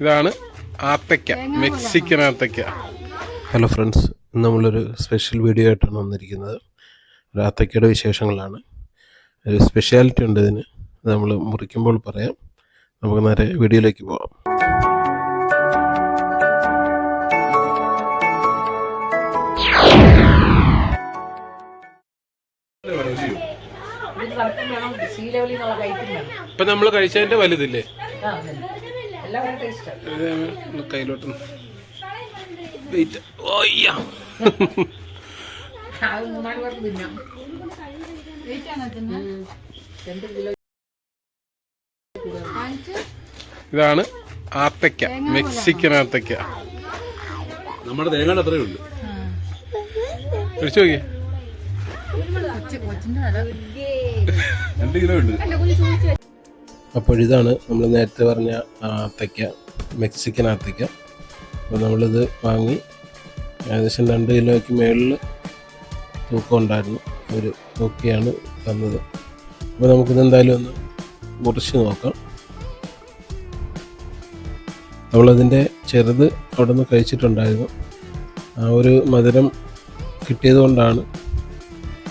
ഇതാണ് ആത്തയ്ക്ക മെക്സിക്കൻ ആത്തയ്ക്ക. ഹലോ ഫ്രണ്ട്സ് ഇന്ന് നമ്മളൊരു സ്പെഷ്യൽ വീഡിയോ ആയിട്ടാണ് വന്നിരിക്കുന്നത്. ഒരു ആത്തയ്ക്കയുടെ വിശേഷങ്ങളാണ്. ഒരു സ്പെഷ്യാലിറ്റി ഉണ്ട് ഇതിന്. നമ്മൾ മുറിക്കുമ്പോൾ പറയാം. നമുക്ക് നേരെ വീഡിയോയിലേക്ക് പോകാം ഇപ്പൊ നമ്മൾ കഴിച്ചതിന്റെ വലുതില്ലേ? കയ്യിലോട്ട് വെയിറ്റ്. ഓയ്യാ. ഇതാണ് ആത്തക്ക മെക്സിക്കൻ ആത്തക്ക നമ്മുടെ തേങ്ങയുടെ അത്രയേ ഉള്ളൂ. കഴിച്ചു നോക്കിയേ. രണ്ട് കിലോ ഉണ്ട്. അപ്പോൾ ഇതാണ് നമ്മൾ നേരത്തെ പറഞ്ഞ ആത്തയ്ക്ക മെക്സിക്കൻ ആത്തയ്ക്ക അപ്പോൾ നമ്മളിത് വാങ്ങി ഏകദേശം രണ്ട് കിലോയ്ക്ക് മേളിൽ തൂക്കം ഉണ്ടായിരുന്നു. ഒരു തൂക്കിയാണ് തന്നത്. അപ്പോൾ നമുക്കിത് എന്തായാലും ഒന്ന് മുറിച്ച് നോക്കാം. നമ്മളതിന്റെ ചെറുത് അവിടെ നിന്ന് കഴിച്ചിട്ടുണ്ടായിരുന്നു. ആ ഒരു മധുരം കിട്ടിയത് കൊണ്ടാണ്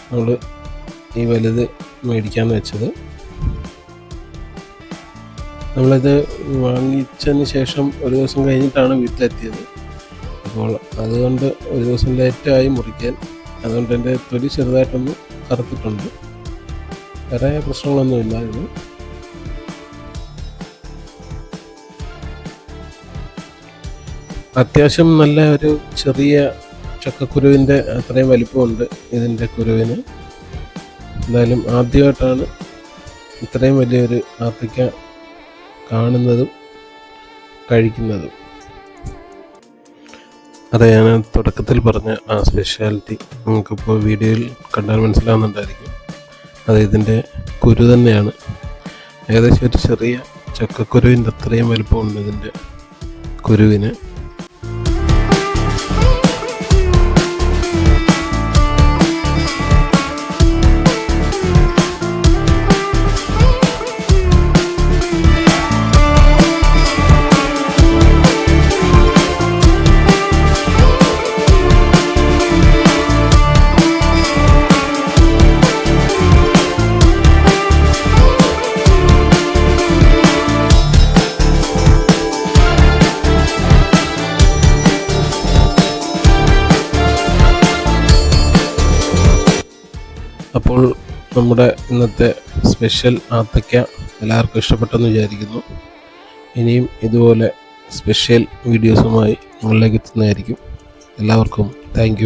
നമ്മൾ ഈ വലുത് മേടിക്കാമെന്ന് വെച്ചത്. നമ്മളിത് വാങ്ങിച്ചതിന് ശേഷം ഒരു ദിവസം കഴിഞ്ഞിട്ടാണ് വീട്ടിലെത്തിയത്. അപ്പോൾ അതുകൊണ്ട് ഒരു ദിവസം ലേറ്റായി മുറിക്കാൻ. അതുകൊണ്ട് എന്റെ തൊലി ചെറുതായിട്ടൊന്ന് കറുത്തിട്ടുണ്ട്. വേറെ പ്രശ്നങ്ങളൊന്നും ഇല്ലായിരുന്നു. അത്യാവശ്യം നല്ല ഒരു ചെറിയ ചക്കക്കുരുവിന്റെ അത്രയും വലിപ്പമുണ്ട് ഇതിന്റെ കുരുവിന്. എന്തായാലും ആദ്യമായിട്ടാണ് ഇത്രയും വലിയൊരു ആത്തയ്ക്ക കാണുന്നതും കഴിക്കുന്നതും. അതെ ഞാൻ തുടക്കത്തിൽ പറഞ്ഞ ആ സ്പെഷ്യാലിറ്റി നിങ്ങൾക്കിപ്പോൾ വീഡിയോയിൽ കണ്ടാൽ മനസ്സിലാവുന്നുണ്ടായിരിക്കും. അത് ഇതിന്റെ കുരു തന്നെയാണ്. ഏകദേശം ഒരു ചെറിയ ചക്കക്കുരുവിന്റെ അത്രയും വലുപ്പമുണ്ട് ഇതിന്റെ കുരുവിന്. അപ്പോൾ നമ്മുടെ ഇന്നത്തെ സ്പെഷ്യൽ ആത്തയ്ക്ക എല്ലാവർക്കും ഇഷ്ടപ്പെട്ടെന്ന് വിചാരിക്കുന്നു. ഇനിയും ഇതുപോലെ സ്പെഷ്യൽ വീഡിയോസുമായി നിങ്ങളിലേക്ക് എത്തുന്നതായിരിക്കും. എല്ലാവർക്കും താങ്ക്